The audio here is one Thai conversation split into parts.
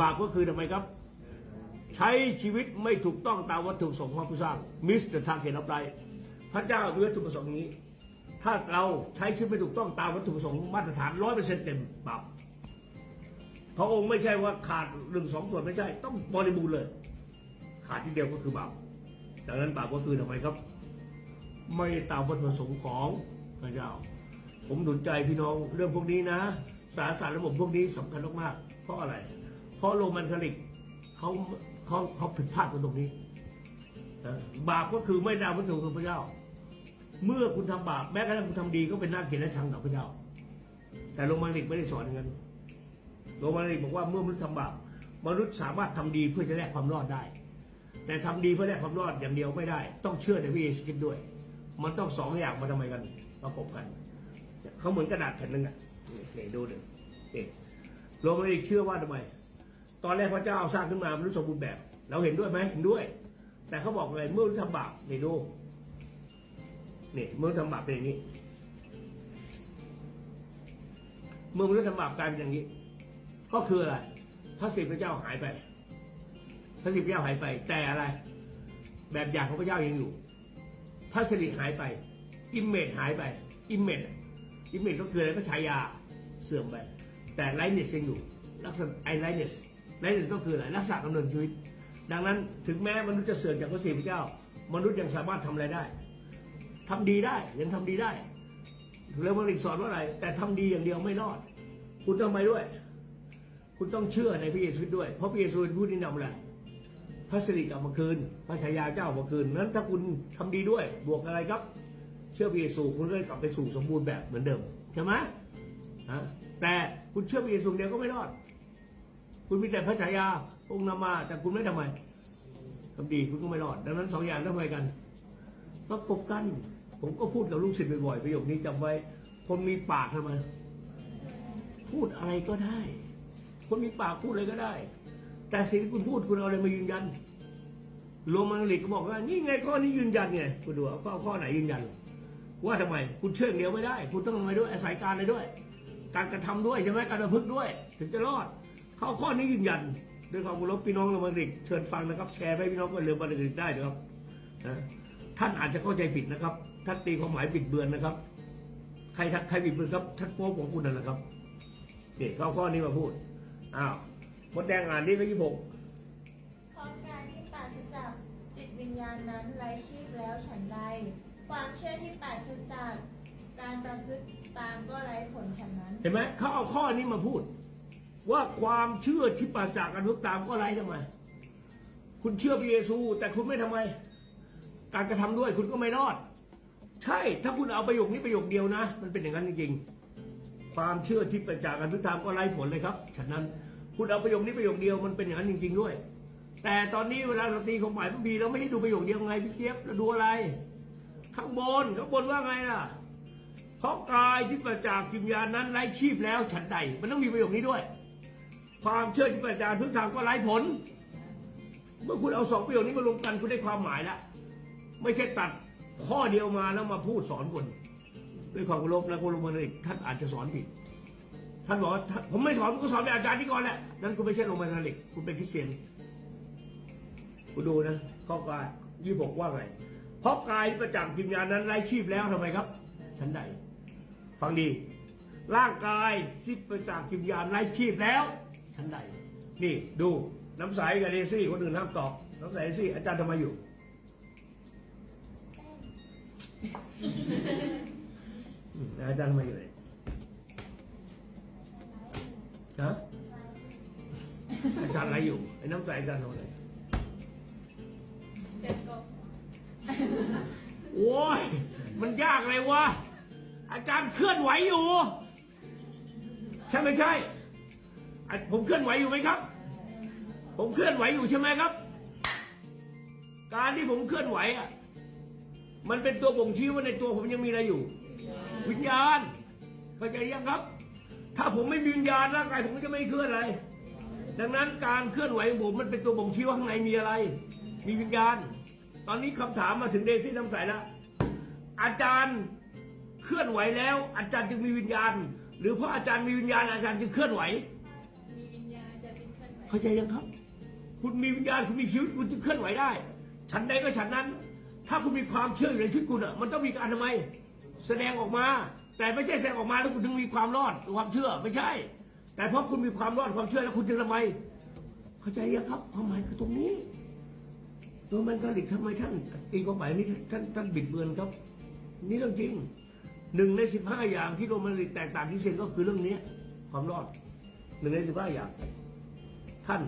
บาปก็คือทำไมครับ ใช้ชีวิตไม่ถูกต้องตามวัตถุประสงค์ของผู้สร้างมิสเตอร์ทางเขตรับไรพระเจ้ามีวัตถุประสงค์นี้ ถ้าเราใช้ชีวิตไม่ถูกต้องตามวัตถุประสงค์มาตรฐานร้อยเปอร์เซ็นต์เต็มบาปพระองค์ไม่ใช่ว่าขาดหนึ่งสองส่วนไม่ใช่ ต้องบริบูรณ์เลย ขาดที่เดียวก็คือบาปดังนั้นบาปก็คือทำไมครับ ไม่ตามวัตถุประสงค์ของพระเจ้า ผมหนุนใจพี่น้องเรื่องพวกนี้นะ สารสารระบบพวกนี้สำคัญมากๆเพราะอะไร เพราะโรมันคาลิกเขาเขาเขาผิดพลาดตรงนี้บาปก็คือไม่ตามวัตถุประสงค์ของพระเจ้า เมื่อคุณทำบาปแม้กระทั่งคุณทำดีก็เป็นหน้าเกลียดและชังต่อพระเจ้า แต่โรมันคาลิกไม่ได้สอนอย่างนั้นโรมันคาลิกบอกว่าเมื่อมนุษย์ทำบาปมนุษย์สามารถทำดีเพื่อจะแลกความรอดได้ แต่ทำดีเพื่อแลกความรอดอย่างเดียวไม่ได้ ต้องเชื่อในพระเยซูคริสต์ด้วย มันต้องสองอย่างมาทำไมกันประกบกันเขาเหมือนกระดาษแผ่นหนึ่งอะนี่นี่ดูหนึ่งนี่โรมันคาลิกเชื่อว่าทำไม ตอนแรกพระเจ้าสร้างขึ้นมามนุษย์สมบูรณ์แบบ เราเห็นด้วยไหมเห็นด้วย แต่เขาบอกเลยเมื่อมนุษย์ทำบาปนี่ดูนี่เมื่อมนุษย์ทำบาปเป็นอย่างนี้ เมื่อมนุษย์ทำบาปกลายเป็นอย่างนี้ ก็คืออะไรพระสิทธิ์พระเจ้าหายไปพระสิทธิ์พระเจ้าหายไป แต่อะไร แบบอย่างของพระเจ้ายังอยู่ พระสิริหายไป อิมเมจหายไป อิมเมจอิมเมจก็คืออะไรก็ฉายาเสื่อมไป แต่ไลเนสยังอยู่ลักษณะไอไลเนส ไลเนสก็คืออะไรลักษณะดำเนินชีวิต ดังนั้นถึงแม้มนุษย์จะเสื่อมจากพระสิริพระเจ้า มนุษย์ยังสามารถทำอะไรได้ทำดีได้ยังทำดีได้เรื่องมันอีกสอนว่าอะไร แต่ทำดีอย่างเดียวไม่รอด คุณต้องไปด้วย คุณต้องเชื่อในพระเยซูด้วย เพราะพระเยซูเป็นผู้ที่นำอะไรพระสิริกลับมาคืน พระชายาเจ้ามาคืนนั้นถ้าคุณทำดีด้วย บวกอะไรครับ เชื่อพระเยซูคุณก็ได้กลับไปสู่สมบูรณ์แบบเหมือนเดิมใช่ไหมฮะแต่คุณเชื่อพระเยซูเดียวก็ไม่รอด คุณมีแต่พระฉายาองค์นำมา แต่คุณไม่ทำไมทำดีคุณก็ไม่รอด ดังนั้นสองอย่างต้องไปกันประกบกัน ผมก็พูดกับลูกศิษย์บ่อยๆประโยคนี้จำไว้ คนมีปากทำไมพูดอะไรก็ได้ คนมีปากพูดอะไรก็ได้ แต่สิ่งที่คุณพูดคุณเอาอะไรมายืนยันโรมันคาทอลิกก็บอกว่านี่ไงข้อนี้ยืนยันไงคุณดูเอาข้อข้อไหนยืนยัน ว่าทำไม คุณเชื่องเดียวไม่ได้ คุณต้องทำไมด้วยอาศัยการอะไรด้วย การกระทำด้วยใช่ไหมการประพฤติด้วย ถึงจะรอด ข้าข้อนี้ยืนยันด้วยความเคารพพี่น้องโรมันคาทอลิกเชิญฟังนะครับ แชร์ให้พี่น้องก็เรือบันทึกได้นะครับนะท่านอาจจะเข้าใจผิดนะครับท่านตีความหมายบิดเบือนนะครับ ใครทักใครบิดเบือนครับท่านโป๊ปของคุณนั่นแหละครับนี่เข้าข้อนี้มาพูดอ้าวมดแดงอ่านนี่ก็ยี่หกเพราะการที่ปราศจากจิตวิญญาณนั้นไร้ชีพแล้วฉันใดความเชื่อที่ปราศจากการประพฤติตามก็ไร้ผลฉันนั้น เห็นไหมเขาเอาข้อนี้มาพูด ว่าความเชื่อที่ปราศจากการทุกตามก็ไรทำไมคุณเชื่อพระเยซู แต่คุณไม่ทำไม การกระทำด้วยคุณก็ไม่รอด ใช่ถ้าคุณเอาประโยคนี้ประโยคเดียวนะ มันเป็นอย่างนั้นจริงๆความเชื่อที่ปราศจากการทุกตามก็ไร้ผลเลยครับฉะนั้นคุณเอาประโยคนี้ประโยคเดียวมันเป็นอย่างนั้นจริง ๆด้วย แต่ตอนนี้เวลาเราตีความหมายพระบีเราไม่ได้ดูประโยคเดียวไงพี่เจี๊ยบเราดูอะไร ข้างบนข้างบนว่าไงล่ะเพราะกายที่ประจากจิตวิญญาณนั้นไร้ชีพแล้วฉันใด มันต้องมีประโยคนี้ด้วย ความเชื่อที่ประจากพื้นทางก็ไร้ผล เมื่อคุณเอาสองประโยคนี้มารวมกันคุณได้ความหมายแล้วไม่ใช่ตัดข้อเดียวมาแล้วมาพูดสอนคนด้วยความเคารพนะคุณลงมาเลยท่านอาจจะสอนผิดท่านบอกว่าผมไม่สอนผมก็สอนแบบอาจารย์ที่ก่อนแหละนั่นคุณไม่ใช่โรมันาทอลิกคุณเป็นคริสเตียนคุณดูนะข้อกายยี่บอกว่าไงเพราะกายประจักษ์วิญญาณนั้นไร้ชีพแล้วทำไมครับฉันใดฟังดี ร่างกายที่ประจักษ์วิญญาณไร้ชีพแล้ว ฉันใด นี่ดูน้ำใสกับเดซี่คนอื่นห้ามตอบน้ำใสเดซี่อาจารย์ทำไมอยู่ อาจารย์ทำไมอยู่เนี่ยฮะอาจารย์อะไรอยู่ไอ้น้ำใสอาจารย์ทำอะไรโอ้ยมันยากเลยวะอาจารย์เคลื่อนไหวอยู่ ใช่ไม่ใช่ ผมเคลื่อนไหวอยู่ไหมครับ ผมเคลื่อนไหวอยู่ใช่ไหมครับ การที่ผมเคลื่อนไหวอะมันเป็นตัวบ่งชี้ว่าในตัวผมยังมีอะไรอยู่ วิญญาณเข้าใจยังครับ ถ้าผมไม่มีวิญญาณร่างกายผมก็จะไม่เคลื่อนอะไร ดังนั้นการเคลื่อนไหวของผมมันเป็นตัวบ่งชี้ว่าข้างในมีอะไร มีวิญญาณ ตอนนี้คำถามมาถึงเดซี่น้ำใสแล้วอาจารย์เคลื่อนไหวแล้ว อาจารย์จึงมีวิญญาณ หรือเพราะอาจารย์มีวิญญาณอาจารย์จึงเคลื่อนไหว เข้าใจยังครับ คุณมีวิญญาณคุณมีชีวิตคุณจะเคลื่อนไหวได้ ฉันใดก็ฉันนั้น ถ้าคุณมีความเชื่ออยู่ในชีวิตคุณอะมันต้องมีการทำไม แสดงออกมา แต่ไม่ใช่แสดงออกมาแล้วคุณถึงมีความรอดความเชื่อไม่ใช่ แต่เพราะคุณมีความรอดความเชื่อแล้วคุณจึงทำไม เข้าใจยังครับความหมายคือตรงนี้โรแมนคาทอลิกทำไมท่านตีความหมายนี้ท่านท่านบิดเบือนครับ นี่เรื่องจริงหนึ่งในสิบห้าอย่างที่โรแมนคาทอลิกแตกต่างที่เซนก็คือเรื่องนี้ความรอดหนึ่งในสิบห้าอย่าง ท่าน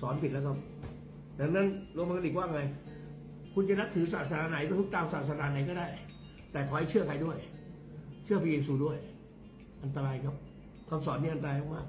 สอนผิดแล้วครับ ดังนั้นโรแมนคาลิกว่าไง คุณจะนับถือศาสนาไหนก็ทุกตามศาสนาไหนก็ได้ แต่ขอให้เชื่อใครด้วย เชื่อพระเยซูด้วย อันตรายครับคำสอนนี้อันตรายมาก